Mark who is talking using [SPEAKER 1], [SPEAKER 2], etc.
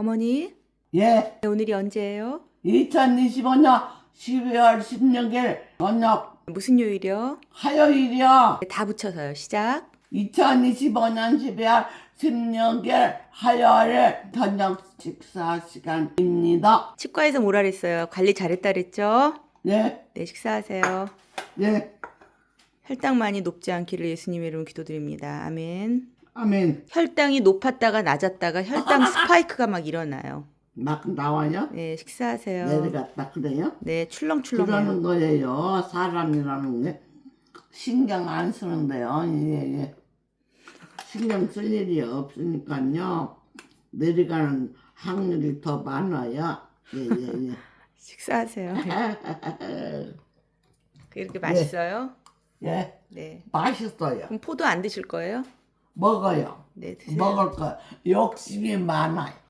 [SPEAKER 1] 어머니,
[SPEAKER 2] 예,
[SPEAKER 1] 네, 오늘이 언제예요?
[SPEAKER 2] 2025년 12월 16일 저녁
[SPEAKER 1] 무슨 요일이요?
[SPEAKER 2] 화요일이요.
[SPEAKER 1] 네, 다 붙여서요. 시작.
[SPEAKER 2] 2025년 12월 16일 화요일 저녁 식사 시간입니다.
[SPEAKER 1] 치과에서 뭐라 그랬어요? 관리 잘했다 그랬죠?
[SPEAKER 2] 예,
[SPEAKER 1] 네, 식사하세요.
[SPEAKER 2] 예,
[SPEAKER 1] 혈당만이 높지 않기를 예수님의 이름으로 기도드립니다. 아멘.
[SPEAKER 2] 아멘.
[SPEAKER 1] 혈당이 높았다가 낮았다가 혈당 스파이크가 막 일어나요.
[SPEAKER 2] 막 나와요?
[SPEAKER 1] 네, 식사하세요.
[SPEAKER 2] 내려갔다 그래요?
[SPEAKER 1] 네, 출렁출렁해요.
[SPEAKER 2] 그러는 거예요. 사람이라는 게 신경 안 쓰는데요. 예, 예. 신경 쓸 일이 없으니까요. 내려가는 확률이 더 많아요. 예, 예,
[SPEAKER 1] 식사하세요.
[SPEAKER 2] 예.
[SPEAKER 1] 이렇게 맛있어요?
[SPEAKER 2] 예,
[SPEAKER 1] 네.
[SPEAKER 2] 맛있어요.
[SPEAKER 1] 그럼 포도 안 드실 거예요?
[SPEAKER 2] 먹어요.
[SPEAKER 1] 네, 드세요.
[SPEAKER 2] 먹을 거 욕심이 많아요.